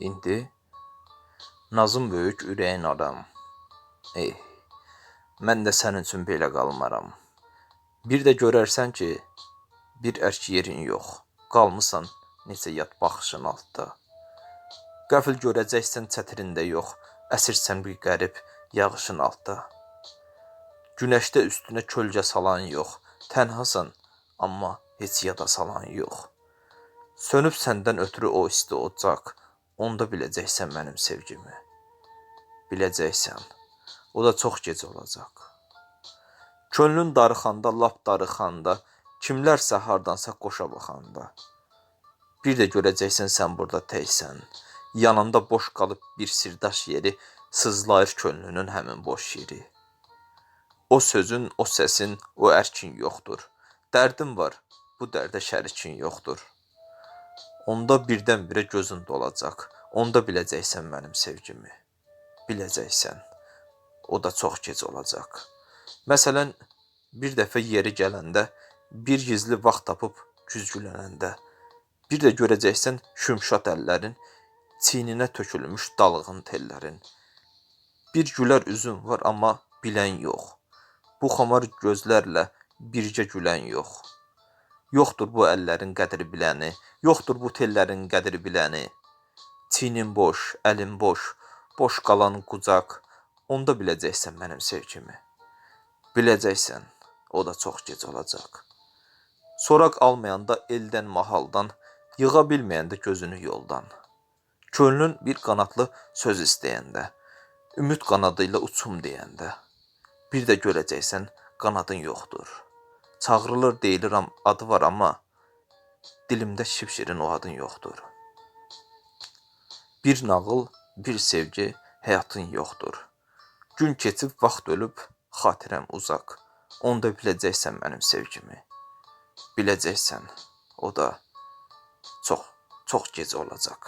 İndi nazım böyük ürəyin adam. Ey, mən də sənin üçün belə qalmaram. Bir də görərsən ki, bir ərk yerin yox. Qalmısan necə yat baxışın altda. Qəfil görəcəksən çətirində yox, əsirsən bir qərib yağışın altda. Günəşdə üstünə kölgə salan yox, tənhasan, amma heç yada salan yox. Sönüb səndən ötürü o isti ocaq, onda biləcəksən mənim sevgimi. Biləcəksən, o da çox gec olacaq. Könlün darıxanda, lap darıxanda, kimlərsə hardansa qoşa baxanda. Bir də görəcəksən sən burada təksən. Yanında boş qalıb bir sirdaş yeri, sızlayır könlünün həmin boş yeri. O sözün, o səsin, o ərkin yoxdur. Dərdim var, bu dərdə şərikin yoxdur. Onda birdən-birə gözün dolacaq. Onda biləcəksən mənim sevgimi. Biləcəksən. O da çox gec olacaq. Məsələn, bir dəfə yeri gələndə, bir gizli vaxt tapıb güzgülənəndə, bir də görəcəksən şümşad əllərin, çiyninə tökülmüş dalğın tellərin. Bir gülər üzün var, amma bilən yox. Bu xamar gözlərlə birgə gülən yox. Yoxdur bu əllərin qədri biləni, yoxdur bu tellərin qədri biləni. Çiynin boş, əlin boş, boş qalan qucaq, onda biləcəksən mənim sevgimi. Biləcəksən, o da çox gec olacaq. Soraq almayanda eldən mahaldan, yığa bilməyəndə gözünü yoldan. Könlün bir qanadlı söz istəyəndə, ümid qanadıyla uçum deyəndə, bir də görəcəksən qanadın yoxdur. Çağrılır deyilirəm adı var amma dilimdə şipşirin o adın yoxdur. Bir nağıl, bir sevgi, həyatın yoxdur. Gün keçib, vaxt ölüb, xatirəm uzaq. Onda biləcəksən mənim sevgimi. Biləcəksən, o da çox, çox gec olacaq.